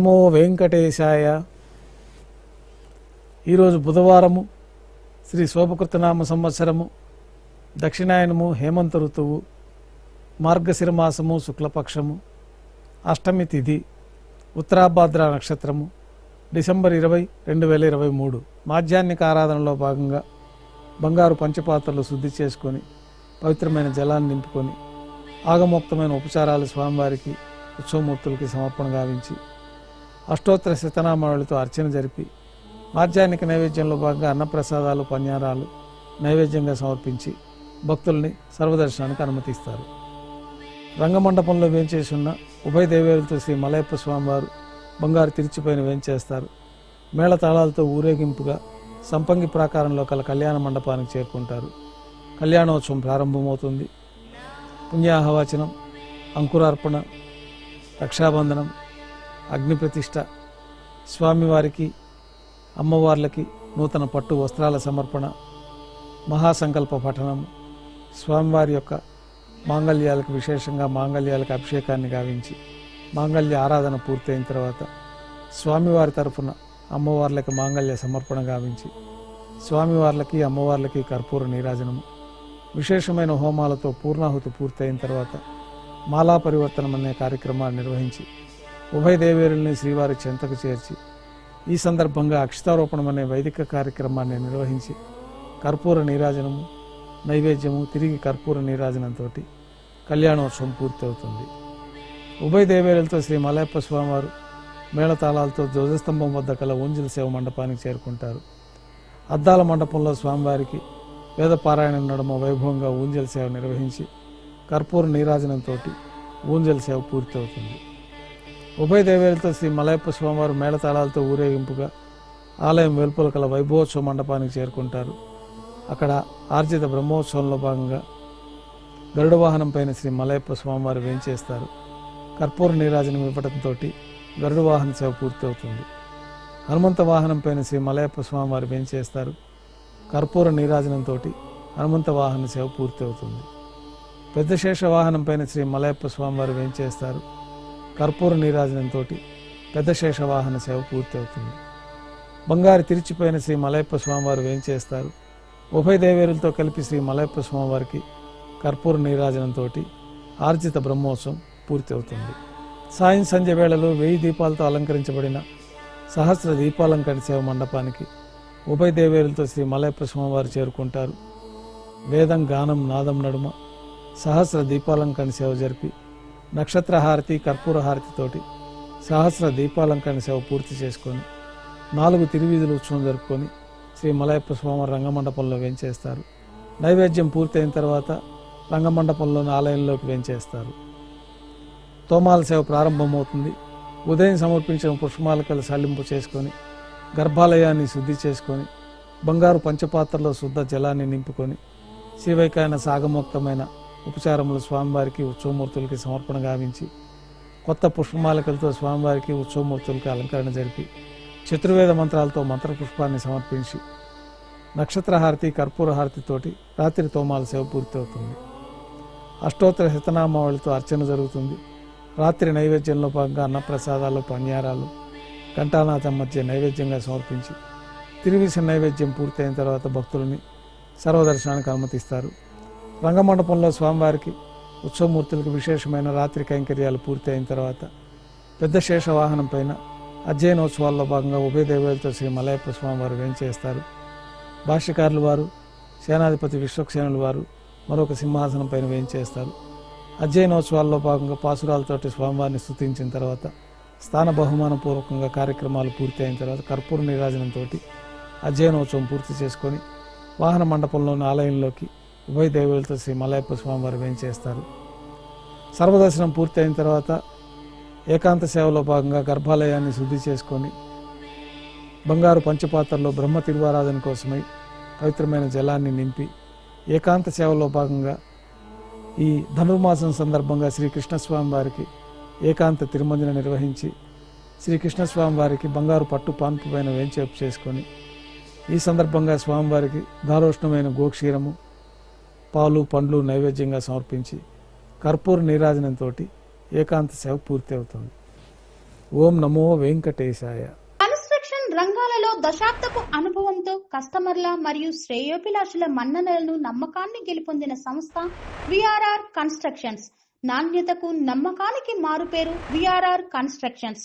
నమో వెంకటేశాయ. ఈరోజు బుధవారము శ్రీ శోభకృతనామ సంవత్సరము దక్షిణాయనము హేమంత ఋతువు మార్గశిర మాసము శుక్లపక్షము అష్టమి తిథి ఉత్తరాభాద్ర నక్షత్రము డిసెంబర్ ఇరవై రెండు వేల ఇరవై మూడు. మాధ్యాహ్నిక ఆరాధనలో భాగంగా బంగారు పంచపాత్రలు శుద్ధి చేసుకొని పవిత్రమైన జలాన్ని నింపుకొని ఆగమోక్తమైన ఉపచారాలు స్వామివారికి ఉత్సవమూర్తులకి సమర్పణ గావించి అష్టోత్తర శతనామావళితో అర్చన జరిపి మాధ్యాహ్నిక నైవేద్యంలో భాగంగా అన్నప్రసాదాలు పన్యారాలు నైవేద్యంగా సమర్పించి భక్తుల్ని సర్వదర్శనానికి అనుమతిస్తారు. రంగమండపంలో వేంచేసి ఉభయ దేవేలతో శ్రీ మలయప్ప స్వామివారు బంగారు తిరిచిపైన వేంచేస్తారు. మేళ తాళాలతో ఊరేగింపుగా సంపంగి ప్రాకారంలో కల కళ్యాణ మండపానికి చేరుకుంటారు. కళ్యాణోత్సవం ప్రారంభమవుతుంది. పుణ్యాహవాచనం అంకురార్పణ రక్షాబంధనం అగ్నిప్రతిష్ట స్వామివారికి అమ్మవార్లకి నూతన పట్టు వస్త్రాల సమర్పణ. మహాసంకల్ప పఠనం. స్వామివారి యొక్క మాంగళ్యాలకు విశేషంగా మాంగళ్యాలకు అభిషేకాన్ని గావించి మాంగళ్య ఆరాధన పూర్తయిన తర్వాత స్వామివారి తరఫున అమ్మవార్లకి మాంగళ్య సమర్పణ గావించి స్వామివార్లకి అమ్మవార్లకి కర్పూర నీరాజనము. విశేషమైన హోమాలతో పూర్ణాహుతి పూర్తయిన తర్వాత మాలా పరివర్తనం అనే కార్యక్రమాన్ని నిర్వహించి ఉభయ దేవేరుల్ని శ్రీవారి చెంతకు చేర్చి ఈ సందర్భంగా అక్షతారోపణం అనే వైదిక కార్యక్రమాన్ని నిర్వహించి కర్పూర నీరాజనము నైవేద్యము తిరిగి కర్పూర నీరాజనంతో కళ్యాణోత్సవం పూర్తవుతుంది. ఉభయ దేవేరులతో శ్రీ మలయప్ప స్వామివారు మేళతాళాలతో ధ్వజస్తంభం వద్ద కల ఊంజల సేవ మండపానికి చేరుకుంటారు. అద్దాల మండపంలో స్వామివారికి వేదపారాయణం నడుమ వైభవంగా ఊంజల సేవ నిర్వహించి కర్పూర నీరాజనంతో ఊంజల సేవ పూర్తవుతుంది. ఉభయ దేవేలతో శ్రీ మలయప్ప స్వామివారు మేళతాళాలతో ఊరేగింపుగా ఆలయం వెలుపల కల వైభవోత్సవ మండపానికి చేరుకుంటారు. అక్కడ ఆర్జిత బ్రహ్మోత్సవంలో భాగంగా గరుడ వాహనం పైన శ్రీ మలయప్ప స్వామివారు వేంచేస్తారు. కర్పూర నీరాజనం ఇవ్వడంతో గరుడ వాహన సేవ పూర్తవుతుంది. హనుమంత వాహనం పైన శ్రీ మలయప్ప స్వామివారు వేంచేస్తారు. కర్పూర నీరాజనంతో హనుమంత వాహన సేవ పూర్తవుతుంది. పెద్ద శేష వాహనం పైన శ్రీ మలయప్ప స్వామివారు వేంచేస్తారు. కర్పూర నీరాజనంతో పెద్ద శేషవాహన సేవ సేవ పూర్తవుతుంది. బంగారు తిరిచిపోయిన శ్రీ మలయప్ప స్వామివారు వేంచేస్తారు ఉభయ దేవేరులతో కలిపి శ్రీ మలయప్ప స్వామివారికి కర్పూర నీరాజనంతో ఆర్జిత బ్రహ్మోత్సవం పూర్తి అవుతుంది సాయం సంధ్య వేళలో వెయ్యి దీపాలతో అలంకరించబడిన సహస్ర దీపాలంకరణ సేవ మండపానికి ఉభయ దేవేరులతో శ్రీ మలయప్ప స్వామివారు చేరుకుంటారు. వేదం గానం నాదం నడుమ సహస్ర దీపాలంకరణ సేవ జరిపి నక్షత్ర హారతి కర్పూర హారతితోటి సహస్ర దీపాలంకరణ సేవ పూర్తి చేసుకొని నాలుగు తిరువీధుల ఉత్సవం జరుపుకొని శ్రీ మలయప్ప స్వామి రంగమండపంలో వేంచేస్తారు. నైవేద్యం పూర్తయిన తర్వాత రంగమండపంలోని ఆలయంలోకి వేంచేస్తారు. తోమాల సేవ ప్రారంభమవుతుంది. ఉదయం సమర్పించిన పుష్పమాలకలు సల్లింపు చేసుకొని గర్భాలయాన్ని శుద్ధి చేసుకొని బంగారు పంచపాత్రలో శుద్ధ జలాన్ని నింపుకొని శ్రీవైకాయన సాగమోక్తమైన ఉపచారములు స్వామివారికి ఉత్సవమూర్తులకి సమర్పణ గావించి కొత్త పుష్పమాలికలతో స్వామివారికి ఉత్సవమూర్తులకి అలంకరణ జరిపి చతుర్వేద మంత్రాలతో మంత్రపుష్పాన్ని సమర్పించి నక్షత్రహారతి కర్పూర హారతితోటి రాత్రి తోమాల సేవ పూర్తవుతుంది. అష్టోత్తర శతనామావళితో అర్చన జరుగుతుంది. రాత్రి నైవేద్యంలో భాగంగా అన్నప్రసాదాలు పణ్యారాలు ఘంటానాథం మధ్య నైవేద్యంగా సమర్పించి తిరిగిసిన నైవేద్యం పూర్తయిన తర్వాత భక్తులని సర్వదర్శనానికి అనుమతిస్తారు. రంగమండపంలో స్వామివారికి ఉత్సవమూర్తులకు విశేషమైన రాత్రి కైంకర్యాలు పూర్తి అయిన తర్వాత పెద్ద శేష వాహనం పైన అధ్యయనోత్సవాల్లో భాగంగా ఉభయ దేవేలతో శ్రీ మలయప్ప స్వామివారు వేంచేస్తారు. భాష్యకారులు వారు సేనాధిపతి విశ్వక్సేనుల వారు మరొక సింహాసనం పైన వేయించేస్తారు అధ్యయనోత్సవాల్లో భాగంగా పాసురాలతోటి స్వామివారిని స్థుతించిన తర్వాత స్థాన బహుమాన పూర్వకంగా కార్యక్రమాలు పూర్తి అయిన తర్వాత కర్పూర నీరాజనంతో అధ్యయనోత్సవం పూర్తి చేసుకొని వాహన మండపంలోని ఆలయంలోకి ఉభయ దేవులతో శ్రీ మలయప్ప స్వామివారు వేయించేస్తారు సర్వదర్శనం పూర్తయిన తర్వాత ఏకాంత సేవలో భాగంగా గర్భాలయాన్ని శుద్ధి చేసుకొని బంగారు పంచపాత్రలో బ్రహ్మ తిరువారాధన కోసమై పవిత్రమైన జలాన్ని నింపి ఏకాంత సేవలో భాగంగా ఈ ధనుర్మాసం సందర్భంగా శ్రీకృష్ణస్వామి వారికి ఏకాంత తిరుమంజన నిర్వహించి శ్రీకృష్ణస్వామి వారికి బంగారు పట్టు పాన్పు పైన వేంచేపు చేసుకొని ఈ సందర్భంగా స్వామివారికి దారోష్ణమైన గోక్షీరము పాలు పండ్లు నైవేద్యంగా సమర్పించి కర్పూర నీరాజనంతో ఏకాంత సేవ పూర్తి అవుతుంది ఓం నమో వెంకటేశాయ. కన్స్ట్రక్షన్ రంగాలలో దశాబ్దపు అనుభవంతో కస్టమర్ల మరియు శ్రేయోభిలాషుల మన్ననలను నమ్మకాన్ని గెలుపొందిన సంస్థ విఆర్ఆర్ కన్స్ట్రక్షన్స్. నాణ్యతకు నమ్మకానికి మారుపేరు VRR constructions.